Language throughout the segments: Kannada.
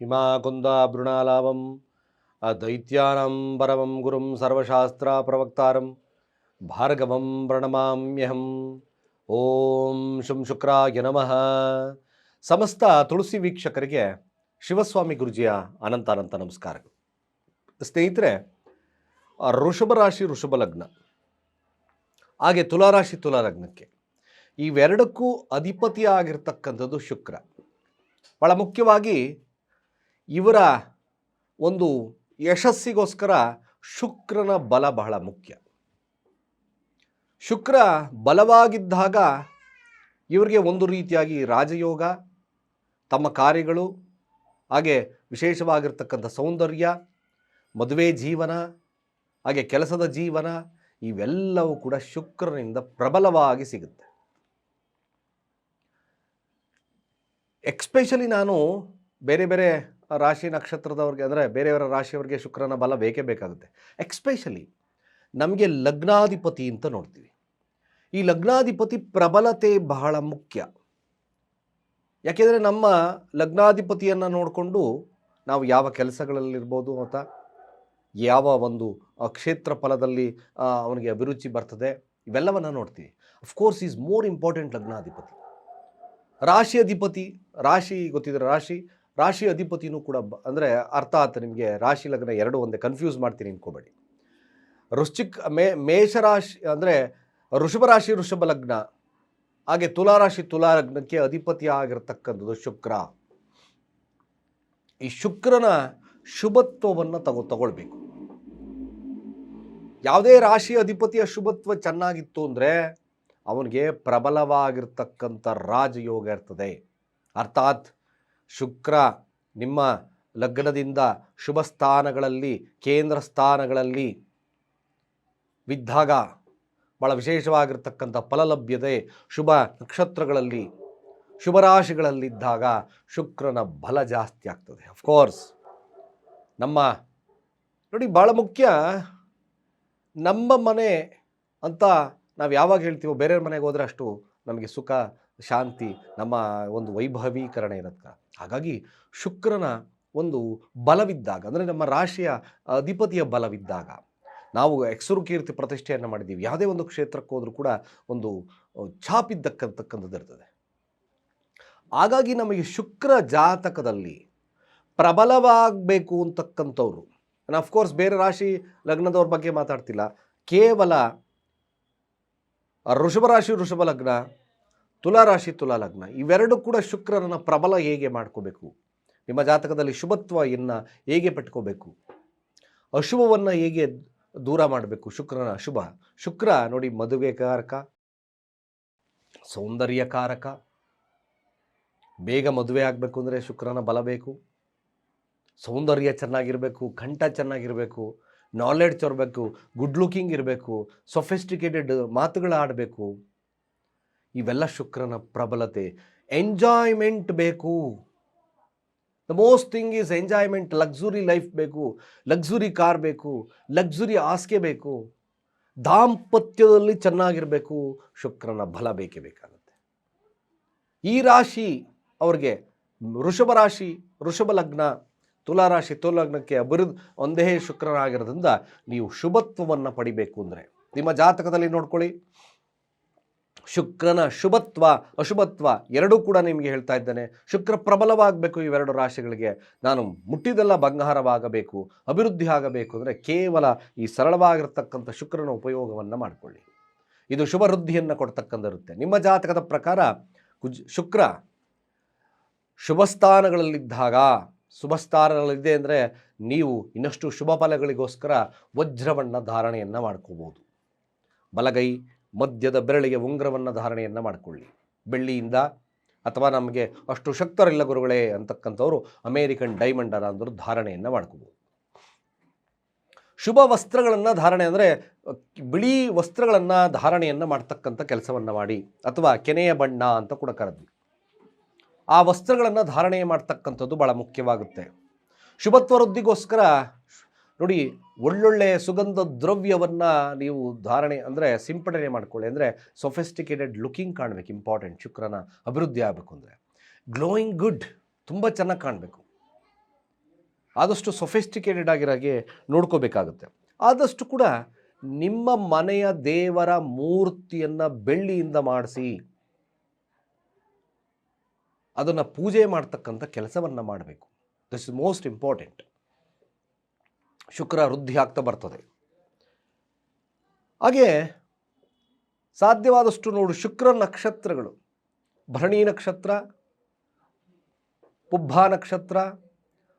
ಹಿಮಾಕುಂದ ಬೃಣಾಲಾವಂ ದೈತ್ಯಾನಂ ಪರಮಂ ಗುರುಂ ಸರ್ವಶಾಸ್ತ್ರ ಪ್ರವಕ್ತಾರಂ, ಭಾರ್ಗವಂ ಪ್ರಣಮಾಮ್ಯಹಂ. ಓಂ ಶುಂ ಶುಕ್ರಾಯ ನಮಃ. ಸಮಸ್ತ ತುಳಸಿ ವೀಕ್ಷಕರಿಗೆ ಶಿವಸ್ವಾಮಿ ಗುರುಜಿಯ ಅನಂತ ಅನಂತ ನಮಸ್ಕಾರಗಳು. ಸ್ನೇಹಿತರೆ, ಋಷಭ ರಾಶಿ ಋಷಭ ಲಗ್ನ, ಹಾಗೆ ತುಲಾರಾಶಿ ತುಲಾ ಲಗ್ನಕ್ಕೆ ಇವೆರಡಕ್ಕೂ ಅಧಿಪತಿಯಾಗಿರ್ತಕ್ಕಂಥದ್ದು ಶುಕ್ರ. ಭಾಳ ಮುಖ್ಯವಾಗಿ ಇವರ ಒಂದು ಯಶಸ್ಸಿಗೋಸ್ಕರ ಶುಕ್ರನ ಬಲ ಬಹಳ ಮುಖ್ಯ. ಶುಕ್ರ ಬಲವಾಗಿದ್ದಾಗ ಇವರಿಗೆ ಒಂದು ರೀತಿಯಾಗಿ ರಾಜಯೋಗ, ತಮ್ಮ ಕಾರ್ಯಗಳು, ಹಾಗೆ ವಿಶೇಷವಾಗಿರ್ತಕ್ಕಂಥ ಸೌಂದರ್ಯ, ಮದುವೆ ಜೀವನ, ಹಾಗೆ ಕೆಲಸದ ಜೀವನ, ಇವೆಲ್ಲವೂ ಕೂಡ ಶುಕ್ರನಿಂದ ಪ್ರಬಲವಾಗಿ ಸಿಗುತ್ತೆ. ಎಕ್ಸ್ಪೆಷಲಿ ನಾನು ಬೇರೆ ಬೇರೆ ರಾಶಿ ನಕ್ಷತ್ರದವ್ರಿಗೆ ಅಂದರೆ ಬೇರೆಯವರ ರಾಶಿಯವರಿಗೆ ಶುಕ್ರನ ಬಲ ಬೇಕೇ ಬೇಕಾಗುತ್ತೆ. ಎಕ್ಸ್ಪೆಷಲಿ ನಮಗೆ ಲಗ್ನಾಧಿಪತಿ ಅಂತ ನೋಡ್ತೀವಿ. ಈ ಲಗ್ನಾಧಿಪತಿ ಪ್ರಬಲತೆ ಬಹಳ ಮುಖ್ಯ. ಯಾಕೆಂದರೆ ನಮ್ಮ ಲಗ್ನಾಧಿಪತಿಯನ್ನು ನೋಡಿಕೊಂಡು ನಾವು ಯಾವ ಕೆಲಸಗಳಲ್ಲಿರ್ಬೋದು ಅಥವಾ ಯಾವ ಒಂದು ಕ್ಷೇತ್ರ ಫಲದಲ್ಲಿ ಅವನಿಗೆ ಅಭಿರುಚಿ ಬರ್ತದೆ, ಇವೆಲ್ಲವನ್ನು ನೋಡ್ತೀವಿ. Of course is more important ಲಗ್ನಾಧಿಪತಿ. ರಾಶಿ ಅಧಿಪತಿ, ರಾಶಿ, ಗೊತ್ತಿದ್ರೆ ರಾಶಿ? ರಾಶಿ ಅಧಿಪತಿನೂ ಕೂಡ ಅಂದರೆ ಅರ್ಥಾತ್ ನಿಮಗೆ ರಾಶಿ ಲಗ್ನ ಎರಡು ಒಂದೇ ಕನ್ಫ್ಯೂಸ್ ಮಾಡ್ತೀನಿ ಅನ್ಕೋಬೇಡಿ. ವೃಶ್ಚಿಕ್ ಮೇ, ಮೇಷರಾಶಿ ಅಂದರೆ ಋಷಭ ರಾಶಿ ಋಷಭ ಲಗ್ನ. ಹಾಗೆ ತುಲಾರಾಶಿ ತುಲಾ ಲಗ್ನಕ್ಕೆ ಅಧಿಪತಿ ಆಗಿರತಕ್ಕಂಥದ್ದು ಶುಕ್ರ. ಈ ಶುಕ್ರನ ಶುಭತ್ವವನ್ನು ತಗೋ, ತಗೊಳ್ಬೇಕು. ಯಾವುದೇ ರಾಶಿ ಅಧಿಪತಿಯ ಶುಭತ್ವ ಚೆನ್ನಾಗಿತ್ತು ಅಂದರೆ ಅವನಿಗೆ ಪ್ರಬಲವಾಗಿರ್ತಕ್ಕಂಥ ರಾಜಯೋಗ ಇರ್ತದೆ. ಅರ್ಥಾತ್ ಶುಕ್ರ ನಿಮ್ಮ ಲಗ್ನದಿಂದ ಶುಭ ಸ್ಥಾನಗಳಲ್ಲಿ, ಕೇಂದ್ರ ಸ್ಥಾನಗಳಲ್ಲಿ ಬಿದ್ದಾಗ ಭಾಳ ವಿಶೇಷವಾಗಿರ್ತಕ್ಕಂಥ ಫಲಲಭ್ಯತೆ ಶುಭ ನಕ್ಷತ್ರಗಳಲ್ಲಿ ಶುಭ ರಾಶಿಗಳಲ್ಲಿದ್ದಾಗ ಶುಕ್ರನ ಬಲ ಜಾಸ್ತಿ ಆಗ್ತದೆ ಅಫ್ಕೋರ್ಸ್ ನಮ್ಮ, ನೋಡಿ ಭಾಳ ಮುಖ್ಯ, ನಮ್ಮ ಮನೆ ಅಂತ ನಾವು ಯಾವಾಗ ಹೇಳ್ತೀವೋ ಬೇರೆಯವ್ರ ಮನೆಗೆ ಹೋದರೆ ಅಷ್ಟು ನಮಗೆ ಸುಖ ಶಾಂತಿ, ನಮ್ಮ ಒಂದು ವೈಭವೀಕರಣ ಇರುತ್ತೆ ಹಾಗಾಗಿ ಶುಕ್ರನ ಒಂದು ಬಲವಿದ್ದಾಗ, ಅಂದರೆ ನಮ್ಮ ರಾಶಿಯ ಅಧಿಪತಿಯ ಬಲವಿದ್ದಾಗ, ನಾವು ಎಕ್ಸರು ಕೀರ್ತಿ ಪ್ರತಿಷ್ಠೆಯನ್ನು ಮಾಡಿದ್ದೀವಿ. ಯಾವುದೇ ಒಂದು ಕ್ಷೇತ್ರಕ್ಕೆ ಹೋದರೂ ಕೂಡ ಒಂದು ಛಾಪಿದ್ದಕ್ಕಂತಕ್ಕಂಥದ್ದು ಇರ್ತದೆ. ಹಾಗಾಗಿ ನಮಗೆ ಶುಕ್ರ ಜಾತಕದಲ್ಲಿ ಪ್ರಬಲವಾಗಬೇಕು ಅಂತಕ್ಕಂಥವ್ರು, ನಾನು ಅಫ್ಕೋರ್ಸ್ ಬೇರೆ ರಾಶಿ ಲಗ್ನದವ್ರ ಬಗ್ಗೆ ಮಾತಾಡ್ತಿಲ್ಲ. ಕೇವಲ ವೃಷಭ ರಾಶಿ ವೃಷಭ ಲಗ್ನ ತುಲಾ ರಾಶಿ, ತುಲಾ ಲಗ್ನ, ಇವೆರಡು ಕೂಡ ಶುಕ್ರನ ಪ್ರಬಲ ಹೇಗೆ ಮಾಡ್ಕೋಬೇಕು? ನಿಮ್ಮ ಜಾತಕದಲ್ಲಿ ಶುಭತ್ವ ಇನ್ನು ಹೇಗೆ ಪಟ್ಕೋಬೇಕು? ಅಶುಭವನ್ನು ಹೇಗೆ ದೂರ ಮಾಡಬೇಕು? ಶುಕ್ರನ ಅಶುಭ. ಶುಕ್ರ ನೋಡಿ ಮದುವೆಕಾರಕ ಸೌಂದರ್ಯಕಾರಕ ಬೇಗ ಮದುವೆ ಆಗಬೇಕು ಅಂದರೆ ಶುಕ್ರನ ಬಲ ಬೇಕು. ಸೌಂದರ್ಯ ಚೆನ್ನಾಗಿರಬೇಕು, ಕಂಠ ಚೆನ್ನಾಗಿರಬೇಕು ನಾಲೆಡ್ಜ್ ಇರಬೇಕು ಗುಡ್ ಲುಕಿಂಗ್ ಇರಬೇಕು ಸೊಫೆಸ್ಟಿಕೇಟೆಡ್ ಮಾತುಗಳು ಆಡಬೇಕು. ಇವೆಲ್ಲ ಶುಕ್ರನ ಪ್ರಬಲತೆ. ಎಂಜಾಯ್ಮೆಂಟ್ ಬೇಕು. The most thing is enjoyment luxury life ಬೇಕು. ಲಕ್ಸುರಿ ಕಾರ್ ಬೇಕು. ಲಕ್ಸುರಿ ಆಸ್ಕೆ ಬೇಕು. ದಾಂಪತ್ಯದಲ್ಲಿ ಚೆನ್ನಾಗಿರಬೇಕು. ಶುಕ್ರನ ಬಲ ಬೇಕೇ ಬೇಕಾಗುತ್ತೆ. ಈ ರಾಶಿ ಅವ್ರಿಗೆ ವೃಷಭ ರಾಶಿ, ವೃಷಭ ಲಗ್ನ ತುಲಾರಾಶಿ ತುಲಗ್ನಕ್ಕೆ ಅಭಿವೃದ್ಧಿ ಒಂದೇ ಶುಕ್ರನಾಗಿರೋದ್ರಿಂದ ನೀವು ಶುಭತ್ವವನ್ನು ಪಡಿಬೇಕು ಅಂದರೆ. ನಿಮ್ಮ ಜಾತಕದಲ್ಲಿ ನೋಡ್ಕೊಳ್ಳಿ. ಶುಕ್ರನ ಶುಭತ್ವ, ಅಶುಭತ್ವ ಎರಡೂ ಕೂಡ ನಿಮಗೆ ಹೇಳ್ತಾ ಇದ್ದೇನೆ. ಶುಕ್ರ ಪ್ರಬಲವಾಗಬೇಕು ಇವೆರಡು ರಾಶಿಗಳಿಗೆ. ನಾನು ಮುಟ್ಟಿದೆಲ್ಲ ಬಂಗಾರವಾಗಬೇಕು, ಅಭಿವೃದ್ಧಿ ಆಗಬೇಕು ಅಂದರೆ ಕೇವಲ ಈ ಸರಳವಾಗಿರ್ತಕ್ಕಂಥ ಶುಕ್ರನ ಉಪಯೋಗವನ್ನು ಮಾಡಿಕೊಳ್ಳಿ. ಇದು ಶುಭ ವೃದ್ಧಿಯನ್ನು ಕೊಡ್ತಕ್ಕಂಥಿರುತ್ತೆ ನಿಮ್ಮ ಜಾತಕದ ಪ್ರಕಾರ ಕುಜ್, ಶುಕ್ರ ಶುಭ ಸ್ಥಾನಗಳಲ್ಲಿದ್ದಾಗ ಶುಭ ಅಂದರೆ ನೀವು ಇನ್ನಷ್ಟು ಶುಭ ಫಲಗಳಿಗೋಸ್ಕರ ವಜ್ರವನ್ನು ಧಾರಣೆಯನ್ನು ಮಾಡ್ಕೋಬೋದು. ಬಲಗೈ ಮಧ್ಯದ ಬೆರಳಿಗೆ ಉಂಗ್ರವನ್ನು ಧಾರಣೆಯನ್ನು ಮಾಡಿಕೊಳ್ಳಿ. ಬೆಳ್ಳಿಯಿಂದ ಅಥವಾ ನಮಗೆ ಅಷ್ಟು ಶಕ್ತರಿಲ್ಲ ಗುರುಗಳೇ ಅಂತಕ್ಕಂಥವ್ರು ಅಮೇರಿಕನ್ ಡೈಮಂಡ್ ಅನ್ನೋದ್ರ ಧಾರಣೆಯನ್ನು ಮಾಡ್ಕೋಬೋದು. ಶುಭ ವಸ್ತ್ರಗಳನ್ನು ಧಾರಣೆ ಅಂದರೆ ಬಿಳಿ ವಸ್ತ್ರಗಳನ್ನು ಧಾರಣೆಯನ್ನು ಮಾಡ್ತಕ್ಕಂಥ ಕೆಲಸವನ್ನು ಮಾಡಿ ಅಥವಾ ಕೆನೆಯ ಬಣ್ಣ ಅಂತ ಕೂಡ ಕರೆದ್ವಿ. ಆ ವಸ್ತ್ರಗಳನ್ನು ಧಾರಣೆ ಮಾಡ್ತಕ್ಕಂಥದ್ದು ಭಾಳ ಮುಖ್ಯವಾಗುತ್ತೆ. ಶುಭತ್ವ ವೃದ್ಧಿಗೋಸ್ಕರ ನೋಡಿ, ಒಳ್ಳೊಳ್ಳೆ ಸುಗಂಧ ದ್ರವ್ಯವನ್ನು ನೀವು ಧಾರಣೆ ಅಂದರೆ ಸಿಂಪಡಣೆ ಮಾಡ್ಕೊಳ್ಳಿ. ಅಂದರೆ ಸೊಫೆಸ್ಟಿಕೇಟೆಡ್ ಲುಕಿಂಗ್ ಕಾಣಬೇಕು ಇಂಪಾರ್ಟೆಂಟ್ ಶುಕ್ರನ ಅಭಿವೃದ್ಧಿ ಆಗಬೇಕು ಅಂದರೆ. ಗ್ಲೋಯಿಂಗ್ ಗುಡ್ ತುಂಬ ಚೆನ್ನಾಗಿ ಕಾಣಬೇಕು. ಆದಷ್ಟು ಸೊಫೆಸ್ಟಿಕೇಟೆಡ್ ಆಗಿರಾಗೆ ನೋಡ್ಕೋಬೇಕಾಗುತ್ತೆ. ಆದಷ್ಟು ಕೂಡ ನಿಮ್ಮ ಮನೆಯ ದೇವರ ಮೂರ್ತಿಯನ್ನು ಬೆಳ್ಳಿಯಿಂದ ಮಾಡಿಸಿ, ಅದನ್ನು ಪೂಜೆ ಮಾಡ್ತಕ್ಕಂಥ ಕೆಲಸವನ್ನು ಮಾಡಬೇಕು. This is most important Shukra ವೃದ್ಧಿ ಆಗ್ತಾ ಬರ್ತದೆ. ಹಾಗೆ ಸಾಧ್ಯವಾದಷ್ಟು ನೋಡು ಶುಕ್ರ ನಕ್ಷತ್ರಗಳು. ಭರಣಿ ನಕ್ಷತ್ರ, ಪುಬ್ಬ ನಕ್ಷತ್ರ,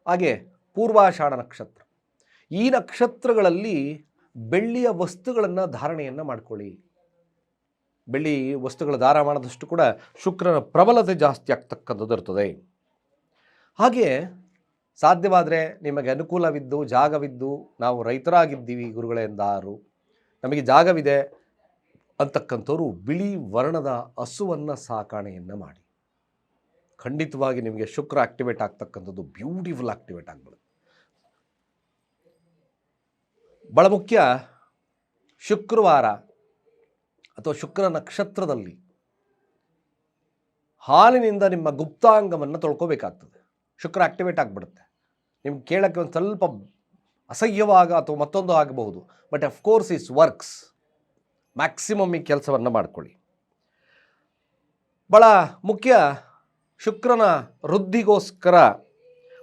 ಹಾಗೆ ಪೂರ್ವಾಷಾಢ ನಕ್ಷತ್ರ. ಈ ನಕ್ಷತ್ರಗಳಲ್ಲಿ ಬೆಳ್ಳಿಯ ವಸ್ತುಗಳನ್ನು ಧಾರಣೆಯನ್ನು ಮಾಡ್ಕೊಳ್ಳಿ. ಬೆಳ್ಳಿ ವಸ್ತುಗಳ ದಾರ ಮಾಡಿದಷ್ಟು ಕೂಡ ಶುಕ್ರನ ಪ್ರಬಲತೆ ಜಾಸ್ತಿ ಆಗ್ತಕ್ಕಂಥದ್ದು ಇರ್ತದೆ. ಹಾಗೆ ಸಾಧ್ಯವಾದರೆ ನಿಮಗೆ ಅನುಕೂಲವಿದ್ದು, ಜಾಗವಿದ್ದು ನಾವು ರೈತರಾಗಿದ್ದೀವಿ ಗುರುಗಳೇ ಎಂದಾರು ನಮಗೆ ಜಾಗವಿದೆ ಅಂತಕ್ಕಂಥವ್ರು ಬಿಳಿ ವರ್ಣದ ಹಸುವನ್ನು ಸಾಕಾಣೆಯನ್ನು ಮಾಡಿ. ಖಂಡಿತವಾಗಿ ನಿಮಗೆ ಶುಕ್ರ ಆಕ್ಟಿವೇಟ್ ಆಗ್ತಕ್ಕಂಥದ್ದು ಬ್ಯೂಟಿಫುಲ್ ಆಕ್ಟಿವೇಟ್ ಆಗ್ಬಿಡುತ್ತೆ. ಭಾಳ ಮುಖ್ಯ, ಶುಕ್ರವಾರ ಅಥವಾ ಶುಕ್ರ ನಕ್ಷತ್ರದಲ್ಲಿ ಹಾಲಿನಿಂದ ನಿಮ್ಮ ಗುಪ್ತಾಂಗವನ್ನು ತೊಳ್ಕೋಬೇಕಾಗ್ತದೆ. ಶುಕ್ರ ಆಕ್ಟಿವೇಟ್ ಆಗಿಬಿಡುತ್ತೆ. ನಿಮ್ಗೆ ಕೇಳೋಕ್ಕೆ ಒಂದು ಸ್ವಲ್ಪ ಅಸಹ್ಯವಾಗ ಅಥವಾ ಮತ್ತೊಂದು ಆಗಬಹುದು. But of course is works maximum ಈ ಕೆಲಸವನ್ನು ಮಾಡ್ಕೊಳ್ಳಿ. ಭಾಳ ಮುಖ್ಯ ಶುಕ್ರನ ವೃದ್ಧಿಗೋಸ್ಕರ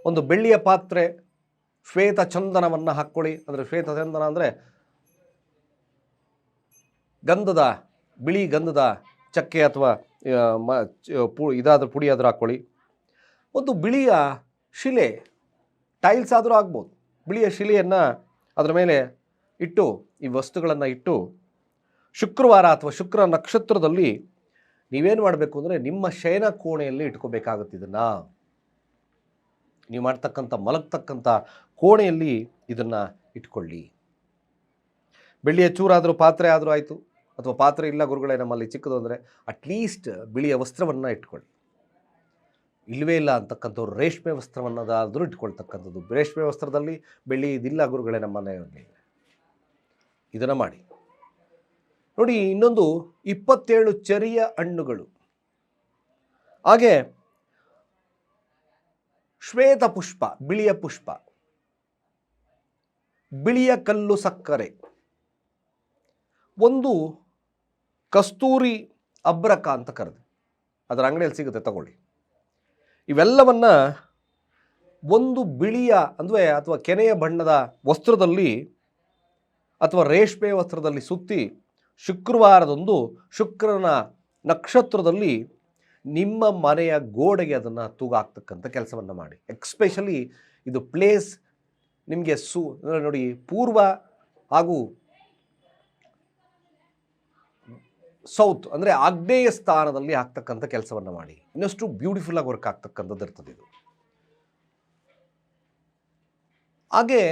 ಒಂದು ಬೆಳ್ಳಿಯ ಪಾತ್ರೆ, ಶ್ವೇತ ಚಂದನವನ್ನು ಹಾಕ್ಕೊಳ್ಳಿ. ಅಂದರೆ ಶ್ವೇತ ಚಂದನ ಅಂದರೆ ಗಂಧದ, ಬಿಳಿ ಗಂಧದ ಚಕ್ಕೆ ಅಥವಾ ಮ, ಚ- ಪು, ಇದಾದ ಪುಡಿ ಆದರೂ ಹಾಕ್ಕೊಳ್ಳಿ. ಒಂದು ಬಿಳಿಯ ಶಿಲೆ ಟೈಲ್ಸ್ ಆದರೂ ಆಗ್ಬೋದು. ಬಿಳಿಯ ಶಿಲೆಯನ್ನು ಅದರ ಮೇಲೆ ಇಟ್ಟು, ಈ ವಸ್ತುಗಳನ್ನು ಇಟ್ಟು, ಶುಕ್ರವಾರ ಅಥವಾ ಶುಕ್ರ ನಕ್ಷತ್ರದಲ್ಲಿ ನೀವೇನು ಮಾಡಬೇಕು ಅಂದರೆ ನಿಮ್ಮ ಶಯನ ಕೋಣೆಯಲ್ಲಿ ಇಟ್ಕೋಬೇಕಾಗುತ್ತೆ ಇದನ್ನು. ನೀವು ಮಾಡ್ತಕ್ಕಂಥ, ಮಲಗ್ತಕ್ಕಂಥ ಕೋಣೆಯಲ್ಲಿ ಇದನ್ನು ಇಟ್ಕೊಳ್ಳಿ. ಬೆಳ್ಳಿಯ ಚೂರಾದರೂ ಪಾತ್ರೆ ಆದರೂ ಆಯಿತು. ಅಥವಾ ಪಾತ್ರೆ ಇಲ್ಲ ಗುರುಗಳೇ, ನಮ್ಮಲ್ಲಿ ಚಿಕ್ಕದು ಅಂದರೆ ಅಟ್ಲೀಸ್ಟ್ ಬಿಳಿಯ ವಸ್ತ್ರವನ್ನು ಇಟ್ಕೊಳ್ಳಿ. ಇಲ್ಲವೇ ಇಲ್ಲ ಅಂತಕ್ಕಂಥವ್ರು ರೇಷ್ಮೆ ವಸ್ತ್ರವನ್ನದಾದರೂ ಇಟ್ಕೊಳ್ತಕ್ಕಂಥದ್ದು. ರೇಷ್ಮೆ ವಸ್ತ್ರದಲ್ಲಿ ಬೆಳ್ಳಿ ಇದಿಲ್ಲ ಗುರುಗಳೇ ನಮ್ಮ ಮನೆಯಲ್ಲಿ. ಇದನ್ನು ಮಾಡಿ. ನೋಡಿ, ಇನ್ನೊಂದು ಇಪ್ಪತ್ತೇಳು ಚರಿಯ ಹಣ್ಣುಗಳು. ಹಾಗೆ ಶ್ವೇತ ಪುಷ್ಪ, ಬಿಳಿಯ ಪುಷ್ಪ, ಬಿಳಿಯ ಕಲ್ಲು ಸಕ್ಕರೆ, ಒಂದು ಕಸ್ತೂರಿ ಅಬ್ರಕ ಅಂತ ಕರೆದು. ಅದರ ಅಂಗಡಿಯಲ್ಲಿ ಸಿಗುತ್ತೆ, ತಗೊಳ್ಳಿ. ಇವೆಲ್ಲವನ್ನ ಒಂದು ಬಿಳಿಯ ಅಂದರೆ ಅಥವಾ ಕೆನೆಯ ಬಣ್ಣದ ವಸ್ತ್ರದಲ್ಲಿ ಅಥವಾ ರೇಷ್ಮೆ ವಸ್ತ್ರದಲ್ಲಿ ಸುತ್ತಿ ಶುಕ್ರವಾರದಂದು ಶುಕ್ರನ ನಕ್ಷತ್ರದಲ್ಲಿ ನಿಮ್ಮ ಮನೆಯ ಗೋಡೆಗೆ ಅದನ್ನು ತೂಗಾಕ್ತಕ್ಕಂಥ ಕೆಲಸವನ್ನು ಮಾಡಿ. ಎಕ್ಸ್ಪೆಷಲಿ ಇದು ಪ್ಲೇಸ್ ನಿಮಗೆ ಸು ನೋಡಿ, ಪೂರ್ವ ಹಾಗೂ ಸೌತ್, ಅಂದರೆ ಆಗ್ನೇಯ ಸ್ಥಾನದಲ್ಲಿ ಆಗ್ತಕ್ಕಂಥ ಕೆಲಸವನ್ನು ಮಾಡಿ. ಇನ್ನಷ್ಟು ಬ್ಯೂಟಿಫುಲ್ ಆಗಿ ವರ್ಕ್ ಆಗ್ತಕ್ಕಂಥದ್ದು ಇರ್ತದೆ ಇದು. ಹಾಗೆ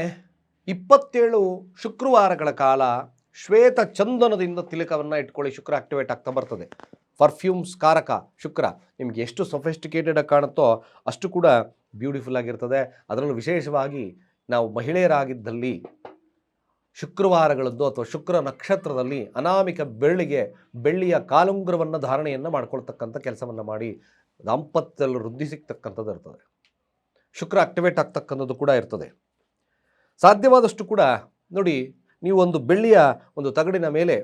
ಇಪ್ಪತ್ತೇಳು ಶುಕ್ರವಾರಗಳ ಕಾಲ ಶ್ವೇತ ಚಂದನದಿಂದ ತಿಲಕವನ್ನು ಇಟ್ಕೊಳ್ಳಿ, ಶುಕ್ರ ಆಕ್ಟಿವೇಟ್ ಆಗ್ತಾ ಬರ್ತದೆ. ಪರ್ಫ್ಯೂಮ್ಸ್ ಕಾರಕ ಶುಕ್ರ, ನಿಮಗೆ ಎಷ್ಟು ಸೊಫೆಸ್ಟಿಕೇಟೆಡ್ ಆಗಿ ಕಾಣುತ್ತೋ ಅಷ್ಟು ಕೂಡ ಬ್ಯೂಟಿಫುಲ್ ಆಗಿರ್ತದೆ. ಅದರಲ್ಲೂ ವಿಶೇಷವಾಗಿ ನಾವು ಮಹಿಳೆಯರಾಗಿದ್ದಲ್ಲಿ ಶುಕ್ರವಾರಗಳದ್ದು ಅಥವಾ ಶುಕ್ರ ನಕ್ಷತ್ರದಲ್ಲಿ ಅನಾಮಿಕ ಬೆಳ್ಳಿಗೆ ಬೆಳ್ಳಿಯ ಕಾಲುಂಗ್ರವನ್ನು ಧಾರಣೆಯನ್ನು ಮಾಡ್ಕೊಳ್ತಕ್ಕಂಥ ಕೆಲಸವನ್ನು ಮಾಡಿ ದಾಂಪತ್ಯದಲ್ಲಿ ವೃದ್ಧಿ ಸಿಗ್ತಕ್ಕಂಥದ್ದು ಇರ್ತದೆ. ಶುಕ್ರ ಆಕ್ಟಿವೇಟ್ ಆಗ್ತಕ್ಕಂಥದ್ದು ಕೂಡ ಇರ್ತದೆ. ಸಾಧ್ಯವಾದಷ್ಟು ಕೂಡ ನೋಡಿ ನೀವು ಒಂದು ಬೆಳ್ಳಿಯ ಒಂದು ತಗಡಿನ ಮೇಲೆ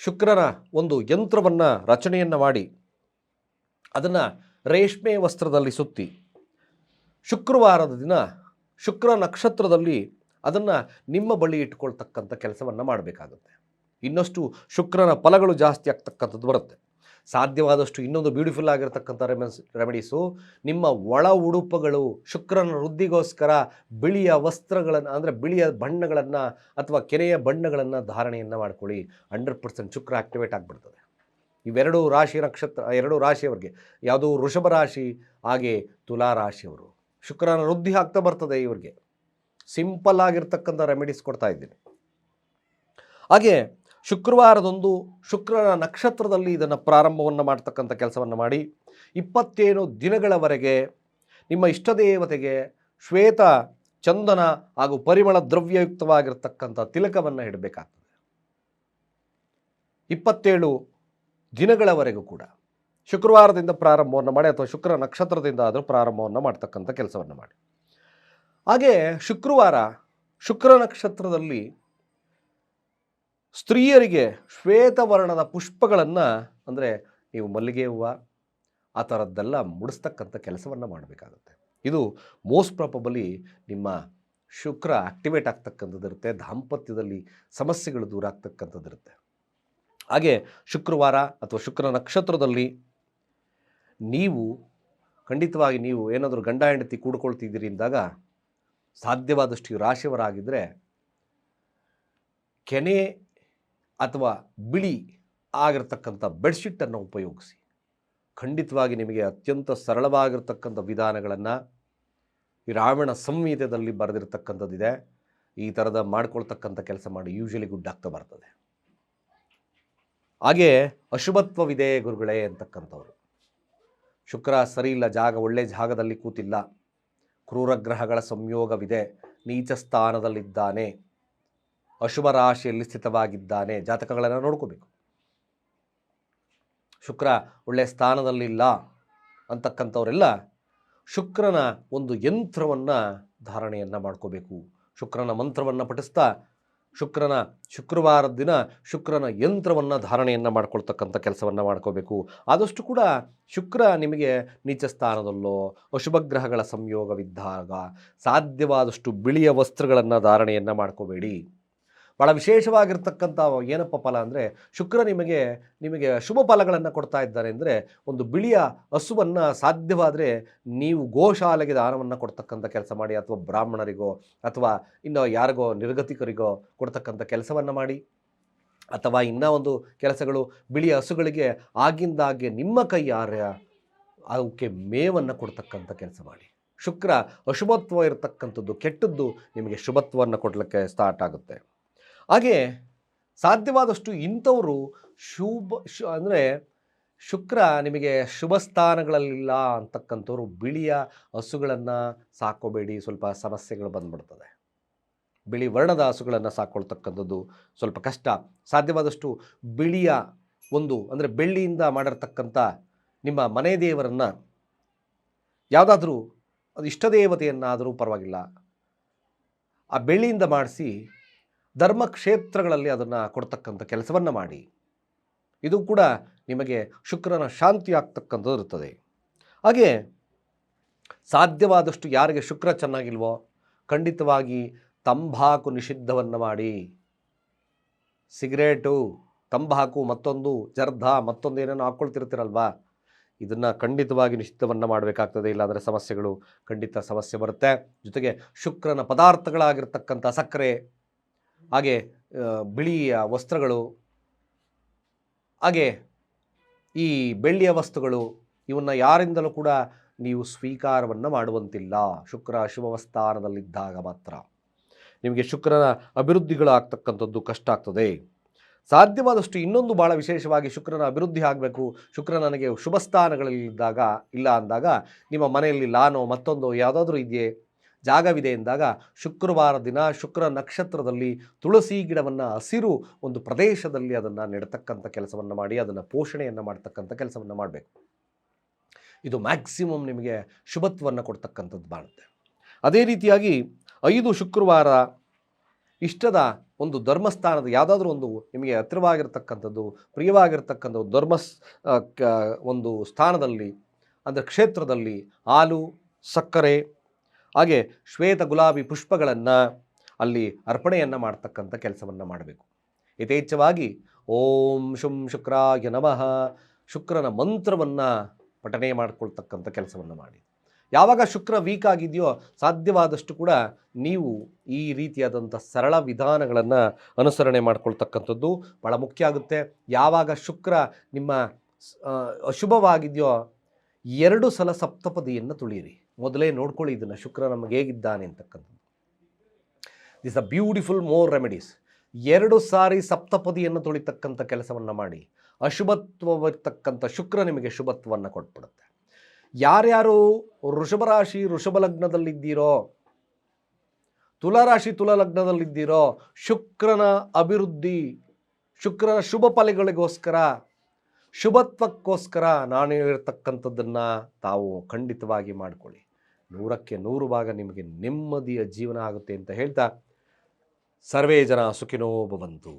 ಶುಕ್ರನ ಒಂದು ಯಂತ್ರವನ್ನು ರಚನೆಯನ್ನು ಮಾಡಿ, ಅದನ್ನು ರೇಷ್ಮೆ ವಸ್ತ್ರದಲ್ಲಿ ಸುತ್ತಿ, ಶುಕ್ರವಾರದ ದಿನ ಶುಕ್ರ ನಕ್ಷತ್ರದಲ್ಲಿ ಅದನ್ನು ನಿಮ್ಮ ಬಳಿ ಇಟ್ಕೊಳ್ತಕ್ಕಂಥ ಕೆಲಸವನ್ನು ಮಾಡಬೇಕಾಗುತ್ತೆ. ಇನ್ನಷ್ಟು ಶುಕ್ರನ ಫಲಗಳು ಜಾಸ್ತಿ ಆಗ್ತಕ್ಕಂಥದ್ದು ಬರುತ್ತೆ. ಸಾಧ್ಯವಾದಷ್ಟು ಇನ್ನೊಂದು ಬ್ಯೂಟಿಫುಲ್ ಆಗಿರತಕ್ಕಂಥ ರೆಮೆನ್ಸ್ ರೆಮಿಡೀಸು ನಿಮ್ಮ ಒಳ ಉಡುಪುಗಳು ಶುಕ್ರನ ವೃದ್ಧಿಗೋಸ್ಕರ ಬಿಳಿಯ ವಸ್ತ್ರಗಳನ್ನು ಅಂದರೆ ಬಿಳಿಯ ಬಣ್ಣಗಳನ್ನು ಅಥವಾ ಕೆರೆಯ ಬಣ್ಣಗಳನ್ನು ಧಾರಣೆಯನ್ನು ಮಾಡ್ಕೊಳ್ಳಿ. ಹಂಡ್ರೆಡ್ ಪರ್ಸೆಂಟ್ ಶುಕ್ರ ಆಕ್ಟಿವೇಟ್ ಆಗಿಬಿಡ್ತದೆ. ಇವೆರಡೂ ರಾಶಿ ನಕ್ಷತ್ರ, ಎರಡೂ ರಾಶಿಯವರಿಗೆ, ಯಾವುದು ವೃಷಭ ರಾಶಿ ಹಾಗೆ ತುಲಾ ರಾಶಿಯವರು. ಶುಕ್ರನ ವೃದ್ಧಿ ಆಗ್ತಾ ಬರ್ತದೆ ಇವರಿಗೆ. ಸಿಂಪಲ್ ಆಗಿರ್ತಕ್ಕಂಥ ರೆಮಿಡೀಸ್ ಕೊಡ್ತಾ ಇದ್ದೀನಿ. ಹಾಗೆ ಶುಕ್ರವಾರದೊಂದು ಶುಕ್ರನ ನಕ್ಷತ್ರದಲ್ಲಿ ಇದನ್ನು ಪ್ರಾರಂಭವನ್ನು ಮಾಡ್ತಕ್ಕಂಥ ಕೆಲಸವನ್ನು ಮಾಡಿ, ಇಪ್ಪತ್ತೇಳು ದಿನಗಳವರೆಗೆ ನಿಮ್ಮ ಇಷ್ಟದೇವತೆಗೆ ಶ್ವೇತ, ಚಂದನ ಹಾಗೂ ಪರಿಮಳ ದ್ರವ್ಯಯುಕ್ತವಾಗಿರ್ತಕ್ಕಂಥ ತಿಲಕವನ್ನು ಇಡಬೇಕಾಗ್ತದೆ. ಇಪ್ಪತ್ತೇಳು ದಿನಗಳವರೆಗೂ ಕೂಡ ಶುಕ್ರವಾರದಿಂದ ಪ್ರಾರಂಭವನ್ನು ಮಾಡಿ ಅಥವಾ ಶುಕ್ರ ನಕ್ಷತ್ರದಿಂದ ಆದರೂ ಪ್ರಾರಂಭವನ್ನು ಮಾಡ್ತಕ್ಕಂಥ ಕೆಲಸವನ್ನು ಮಾಡಿ. ಹಾಗೆ ಶುಕ್ರವಾರ ಶುಕ್ರ ನಕ್ಷತ್ರದಲ್ಲಿ ಸ್ತ್ರೀಯರಿಗೆ ಶ್ವೇತವರ್ಣದ ಪುಷ್ಪಗಳನ್ನು, ಅಂದರೆ ನೀವು ಮಲ್ಲಿಗೆ ಹೂವು, ಆ ಥರದ್ದೆಲ್ಲ ಮುಡಿಸ್ತಕ್ಕಂಥ ಕೆಲಸವನ್ನು ಮಾಡಬೇಕಾಗುತ್ತೆ. ಇದು ಮೋಸ್ಟ್ ಪ್ರಾಪಬಲಿ ನಿಮ್ಮ ಶುಕ್ರ ಆಕ್ಟಿವೇಟ್ ಆಗ್ತಕ್ಕಂಥದ್ದಿರುತ್ತೆ ದಾಂಪತ್ಯದಲ್ಲಿ ಸಮಸ್ಯೆಗಳು ದೂರ ಆಗ್ತಕ್ಕಂಥದ್ದಿರುತ್ತೆ ಹಾಗೆ ಶುಕ್ರವಾರ ಅಥವಾ ಶುಕ್ರ ನಕ್ಷತ್ರದಲ್ಲಿ ನೀವು ಖಂಡಿತವಾಗಿ ನೀವು ಏನಾದರೂ ಗಂಡ ಹೆಂಡತಿ ಕೂಡ್ಕೊಳ್ತಿದ್ದೀರಿ ಅಂದಾಗ ಸಾಧ್ಯವಾದಷ್ಟು ರಾಶಿಯವರಾಗಿದ್ದರೆ ಕೆನೆ ಅಥವಾ ಬಿಳಿ ಆಗಿರ್ತಕ್ಕಂಥ ಬೆಡ್ಶೀಟನ್ನು ಉಪಯೋಗಿಸಿ. ಖಂಡಿತವಾಗಿ ನಿಮಗೆ ಅತ್ಯಂತ ಸರಳವಾಗಿರ್ತಕ್ಕಂಥ ವಿಧಾನಗಳನ್ನು ಈ ರಾವಣ ಸಂಹಿತೆಯಲ್ಲಿ ಬರೆದಿರ್ತಕ್ಕಂಥದ್ದಿದೆ. ಈ ಥರದ ಮಾಡ್ಕೊಳ್ತಕ್ಕಂಥ ಕೆಲಸ ಮಾಡಿ ಯೂಶಲಿ ಗುಡ್ ಆಗ್ತಾ ಬರ್ತದೆ. ಹಾಗೆ ಅಶುಭತ್ವವಿದೆ ಗುರುಗಳೇ ಅಂತಕ್ಕಂಥವ್ರು. ಶುಕ್ರ ಸರಿ ಇಲ್ಲ, ಜಾಗ ಒಳ್ಳೆಯ ಜಾಗದಲ್ಲಿ ಕೂತಿಲ್ಲ. ಕ್ರೂರ ಗ್ರಹಗಳ ಸಂಯೋಗವಿದೆ. ನೀಚ ಸ್ಥಾನದಲ್ಲಿದ್ದಾನೆ ಅಶುಭ ರಾಶಿಯಲ್ಲಿ ಸ್ಥಿತವಾಗಿದ್ದಾನೆ. ಜಾತಕಗಳನ್ನು ನೋಡ್ಕೋಬೇಕು. ಶುಕ್ರ ಒಳ್ಳೆಯ ಸ್ಥಾನದಲ್ಲಿಲ್ಲ ಅಂತಕ್ಕಂಥವರೆಲ್ಲ ಶುಕ್ರನ ಒಂದು ಯಂತ್ರವನ್ನು ಧಾರಣೆಯನ್ನು ಮಾಡ್ಕೋಬೇಕು. ಶುಕ್ರನ ಮಂತ್ರವನ್ನು ಪಠಿಸ್ತಾ ಶುಕ್ರನ ಶುಕ್ರವಾರದ ದಿನ ಶುಕ್ರನ ಯಂತ್ರವನ್ನು ಧಾರಣೆಯನ್ನು ಮಾಡ್ಕೊಳ್ತಕ್ಕಂಥ ಕೆಲಸವನ್ನು ಮಾಡ್ಕೋಬೇಕು. ಆದಷ್ಟು ಕೂಡ ಶುಕ್ರ ನಿಮಗೆ ನೀಚ ಸ್ಥಾನದಲ್ಲೋ ಅಶುಭ ಗ್ರಹಗಳ ಸಂಯೋಗವಿದ್ದಾಗ ಸಾಧ್ಯವಾದಷ್ಟು ಬಿಳಿಯ ವಸ್ತ್ರಗಳನ್ನು ಧಾರಣೆಯನ್ನು ಮಾಡ್ಕೋಬೇಡಿ. ಭಾಳ ವಿಶೇಷವಾಗಿರ್ತಕ್ಕಂಥ ಏನಪ್ಪ ಫಲ ಅಂದರೆ ಶುಕ್ರ ನಿಮಗೆ ನಿಮಗೆ ಶುಭ ಫಲಗಳನ್ನು ಕೊಡ್ತಾ ಇದ್ದಾರೆ ಅಂದರೆ ಒಂದು ಬಿಳಿಯ ಹಸುವನ್ನು ಸಾಧ್ಯವಾದರೆ ನೀವು ಗೋಶಾಲೆಗೆ ದಾನವನ್ನು ಕೊಡ್ತಕ್ಕಂಥ ಕೆಲಸ ಮಾಡಿ, ಅಥವಾ ಬ್ರಾಹ್ಮಣರಿಗೋ, ಅಥವಾ ಇನ್ನು ಯಾರಿಗೋ ನಿರ್ಗತಿಕರಿಗೋ ಕೊಡ್ತಕ್ಕಂಥ ಕೆಲಸವನ್ನು ಮಾಡಿ. ಅಥವಾ ಇನ್ನೂ ಒಂದು ಕೆಲಸಗಳು ಬಿಳಿಯ ಹಸುಗಳಿಗೆ ಆಗಿಂದಾಗೆ ನಿಮ್ಮ ಕೈಯಾರೆ ಅವಕ್ಕೆ ಮೇವನ್ನು ಕೊಡ್ತಕ್ಕಂಥ ಕೆಲಸ ಮಾಡಿ. ಶುಕ್ರ ಅಶುಭತ್ವ ಇರತಕ್ಕಂಥದ್ದು, ಕೆಟ್ಟದ್ದು ನಿಮಗೆ ಶುಭತ್ವವನ್ನು ಕೊಡಲಿಕ್ಕೆ ಸ್ಟಾರ್ಟ್ ಆಗುತ್ತೆ. ಹಾಗೆ ಸಾಧ್ಯವಾದಷ್ಟು ಇಂಥವರು ಶುಭ ಶು ಅಂದರೆ ಶುಕ್ರ ನಿಮಗೆ ಶುಭ ಸ್ಥಾನಗಳಲ್ಲಿಲ್ಲ ಅಂತಕ್ಕಂಥವ್ರು ಬಿಳಿಯ ಹಸುಗಳನ್ನು ಸಾಕೋಬೇಡಿ, ಸ್ವಲ್ಪ ಸಮಸ್ಯೆಗಳು ಬಂದ್ಬಿಡ್ತದೆ. ಬಿಳಿ ವರ್ಣದ ಹಸುಗಳನ್ನು ಸಾಕೊಳ್ತಕ್ಕಂಥದ್ದು ಸ್ವಲ್ಪ ಕಷ್ಟ. ಸಾಧ್ಯವಾದಷ್ಟು ಬಿಳಿಯ ಒಂದು ಅಂದರೆ ಬೆಳ್ಳಿಯಿಂದ ಮಾಡಿರ್ತಕ್ಕಂಥ ನಿಮ್ಮ ಮನೆ ದೇವರನ್ನು ಯಾವುದಾದ್ರೂ ಅದು ಇಷ್ಟದೇವತೆಯನ್ನಾದರೂ ಪರವಾಗಿಲ್ಲ. ಆ ಬೆಳ್ಳಿಯಿಂದ ಮಾಡಿಸಿ ಧರ್ಮಕ್ಷೇತ್ರಗಳಲ್ಲಿ ಅದನ್ನು ಕೊಡ್ತಕ್ಕಂಥ ಕೆಲಸವನ್ನು ಮಾಡಿ. ಇದು ಕೂಡ ನಿಮಗೆ ಶುಕ್ರನ ಶಾಂತಿ ಆಗ್ತಕ್ಕಂಥದ್ದು ಇರ್ತದೆ ಹಾಗೆ ಸಾಧ್ಯವಾದಷ್ಟು ಯಾರಿಗೆ ಶುಕ್ರ ಚೆನ್ನಾಗಿಲ್ವೋ ಖಂಡಿತವಾಗಿ ತಂಬಾಕು ನಿಷಿದ್ಧವನ್ನು ಮಾಡಿ. ಸಿಗರೇಟು, ತಂಬಾಕು, ಮತ್ತೊಂದು, ಜರ್ಧ, ಮತ್ತೊಂದು ಏನೇನು ಹಾಕ್ಕೊಳ್ತಿರ್ತೀರಲ್ವಾ? ಇದನ್ನು ಖಂಡಿತವಾಗಿ ನಿಷಿದ್ಧವನ್ನು ಮಾಡಬೇಕಾಗ್ತದೆ, ಇಲ್ಲಾಂದರೆ ಸಮಸ್ಯೆಗಳು ಖಂಡಿತ ಸಮಸ್ಯೆ ಬರುತ್ತೆ. ಜೊತೆಗೆ ಶುಕ್ರನ ಪದಾರ್ಥಗಳಾಗಿರ್ತಕ್ಕಂಥ ಸಕ್ಕರೆ ಹಾಗೆ ಬಿಳಿಯ ವಸ್ತ್ರಗಳು, ಹಾಗೆ ಈ ಬೆಳ್ಳಿಯ ವಸ್ತುಗಳು, ಇವನ್ನು ಯಾರಿಂದಲೂ ಕೂಡ ನೀವು ಸ್ವೀಕಾರವನ್ನು ಮಾಡುವಂತಿಲ್ಲ. ಶುಕ್ರ ಶುಭವಸ್ಥಾನದಲ್ಲಿದ್ದಾಗ ಮಾತ್ರ. ನಿಮಗೆ ಶುಕ್ರನ ಅಭಿವೃದ್ಧಿಗಳು ಆಗ್ತಕ್ಕಂಥದ್ದು ಕಷ್ಟ ಆಗ್ತದೆ. ಸಾಧ್ಯವಾದಷ್ಟು ಇನ್ನೊಂದು ಭಾಳ ವಿಶೇಷವಾಗಿ ಶುಕ್ರನ ಅಭಿವೃದ್ಧಿ ಆಗಬೇಕು. ಶುಕ್ರ ನನಗೆ ಶುಭಸ್ಥಾನಗಳಲ್ಲಿದ್ದಾಗ, ಇಲ್ಲ ಅಂದಾಗ ನಿಮ್ಮ ಮನೆಯಲ್ಲಿ ಲಾನೋ ಮತ್ತೊಂದು ಯಾವುದಾದ್ರೂ ಇದೆಯೇ? ಜಾಗವಿದೆ ಎಂದಾಗ ಶುಕ್ರವಾರ ದಿನ ಶುಕ್ರ ನಕ್ಷತ್ರದಲ್ಲಿ ತುಳಸಿ ಗಿಡವನ್ನು ಹಸಿರು ಒಂದು ಪ್ರದೇಶದಲ್ಲಿ ಅದನ್ನು ನೆಡತಕ್ಕಂಥ ಕೆಲಸವನ್ನು ಮಾಡಿ, ಅದನ್ನು ಪೋಷಣೆಯನ್ನು ಮಾಡ್ತಕ್ಕಂಥ ಕೆಲಸವನ್ನು ಮಾಡಬೇಕು. ಇದು ಮ್ಯಾಕ್ಸಿಮಮ್ ನಿಮಗೆ ಶುಭತ್ವವನ್ನು ಕೊಡ್ತಕ್ಕಂಥದ್ದು ಬಾಣುತ್ತೆ ಅದೇ ರೀತಿಯಾಗಿ ಐದು ಶುಕ್ರವಾರ ಇಷ್ಟದ ಒಂದು ಧರ್ಮಸ್ಥಾನದ ಯಾವುದಾದ್ರೂ ಒಂದು ನಿಮಗೆ ಹತ್ತಿರವಾಗಿರ್ತಕ್ಕಂಥದ್ದು ಪ್ರಿಯವಾಗಿರ್ತಕ್ಕಂಥ ಧರ್ಮ ಒಂದು ಸ್ಥಾನದಲ್ಲಿ, ಅಂದರೆ ಕ್ಷೇತ್ರದಲ್ಲಿ ಹಾಲು, ಸಕ್ಕರೆ ಹಾಗೆ ಶ್ವೇತ ಗುಲಾಬಿ ಪುಷ್ಪಗಳನ್ನು ಅಲ್ಲಿ ಅರ್ಪಣೆಯನ್ನು ಮಾಡ್ತಕ್ಕಂಥ ಕೆಲಸವನ್ನು ಮಾಡಬೇಕು. ಯಥೇಚ್ಛವಾಗಿ ಓಂ ಶುಂ ಶುಕ್ರಾಯ ನಮಃ ಶುಕ್ರನ ಮಂತ್ರವನ್ನು ಪಠನೆ ಮಾಡಿಕೊಳ್ತಕ್ಕಂಥ ಕೆಲಸವನ್ನು ಮಾಡಿ. ಯಾವಾಗ ಶುಕ್ರ ವೀಕ್ ಆಗಿದೆಯೋ ಸಾಧ್ಯವಾದಷ್ಟು ಕೂಡ ನೀವು ಈ ರೀತಿಯಾದಂಥ ಸರಳ ವಿಧಾನಗಳನ್ನು ಅನುಸರಣೆ ಮಾಡಿಕೊಳ್ತಕ್ಕಂಥದ್ದು ಭಾಳ ಮುಖ್ಯ ಆಗುತ್ತೆ. ಯಾವಾಗ ಶುಕ್ರ ನಿಮ್ಮ ಅಶುಭವಾಗಿದೆಯೋ ಎರಡು ಸಲ ಸಪ್ತಪದಿಯನ್ನು ತುಳಿಯಿರಿ. ಮೊದಲೇ ನೋಡ್ಕೊಳ್ಳಿ ಇದನ್ನು. ಶುಕ್ರ ನಮಗೆ ಹೇಗಿದ್ದಾನೆ ಅಂತಕ್ಕಂಥದ್ದು. This a beautiful more remedies ಎರಡು ಸಾರಿ ಸಪ್ತಪದಿಯನ್ನು ತುಳಿತಕ್ಕಂಥ ಕೆಲಸವನ್ನು ಮಾಡಿ. ಅಶುಭತ್ವವಿರ್ತಕ್ಕಂಥ ಶುಕ್ರ ನಿಮಗೆ ಶುಭತ್ವವನ್ನು ಕೊಟ್ಬಿಡುತ್ತೆ. ಯಾರ್ಯಾರು ವೃಷಭರಾಶಿ ವೃಷಭ ಲಗ್ನದಲ್ಲಿದ್ದೀರೋ, ತುಲಾರಾಶಿ, ತುಲಾ ಲಗ್ನದಲ್ಲಿದ್ದೀರೋ, ಶುಕ್ರನ ಅಭಿವೃದ್ಧಿ, ಶುಕ್ರನ ಶುಭ ಫಲಗಳಿಗೋಸ್ಕರ, ಶುಭತ್ವಕ್ಕೋಸ್ಕರ ನಾನು ಹೇಳಿರ್ತಕ್ಕಂಥದ್ದನ್ನು ತಾವು ಖಂಡಿತವಾಗಿ ಮಾಡಿಕೊಳ್ಳಿ. ನೂರಕ್ಕೆ ನೂರು ಭಾಗ ನಿಮಗೆ ನೆಮ್ಮದಿಯ ಜೀವನ ಆಗುತ್ತೆ ಅಂತ ಹೇಳ್ತಾ ಸರ್ವೇ ಜನ ಸುಖಿನೋ ಭವಂತು